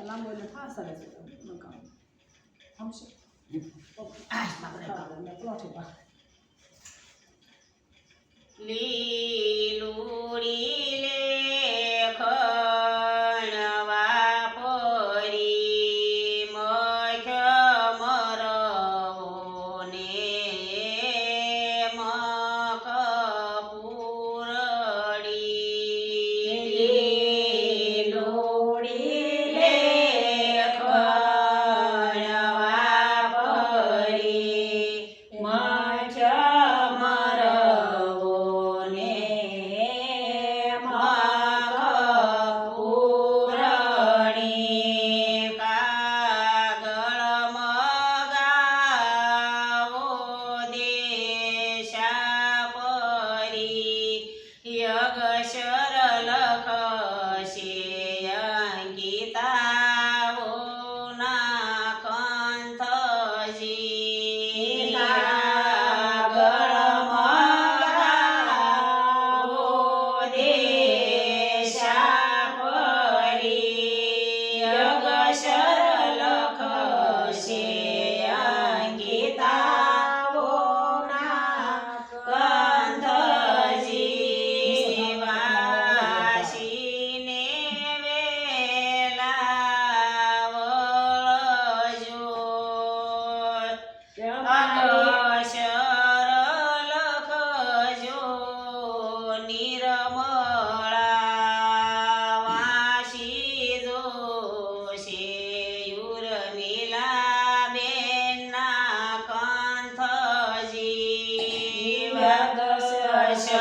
લાંબો એટલે ફાસ આવે છે મકાન સમશે ઓકે આ આપણે પ્લોટ લેટ 开心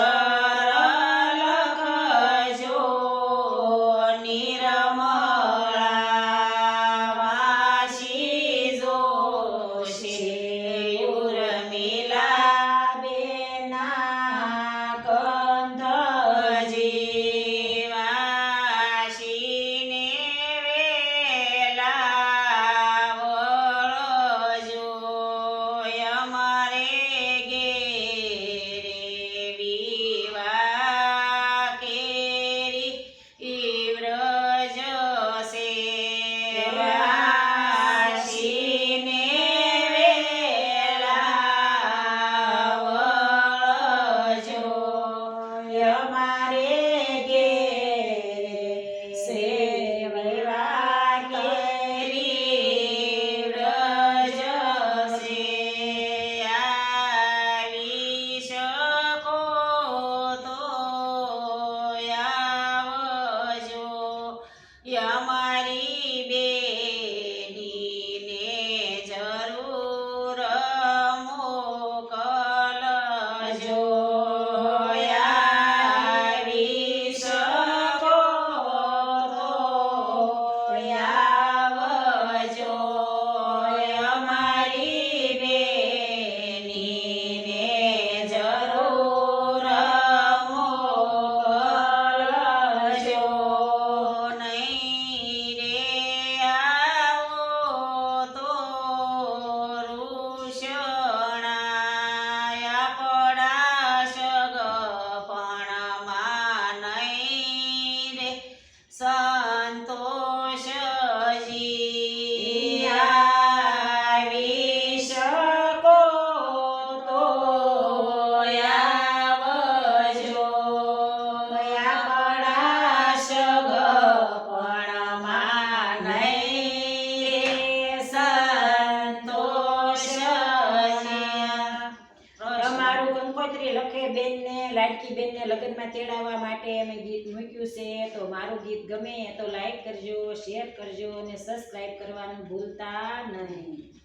santo લખે બેનને, લાડકી બેનને લગ્નમાં તેડાવવા માટે અમે ગીત મૂક્યું છે. તો મારું ગીત ગમે તો લાઇક કરજો શેર કરજો અને સબસ્ક્રાઈબ કરવાનું ભૂલતા નહીં.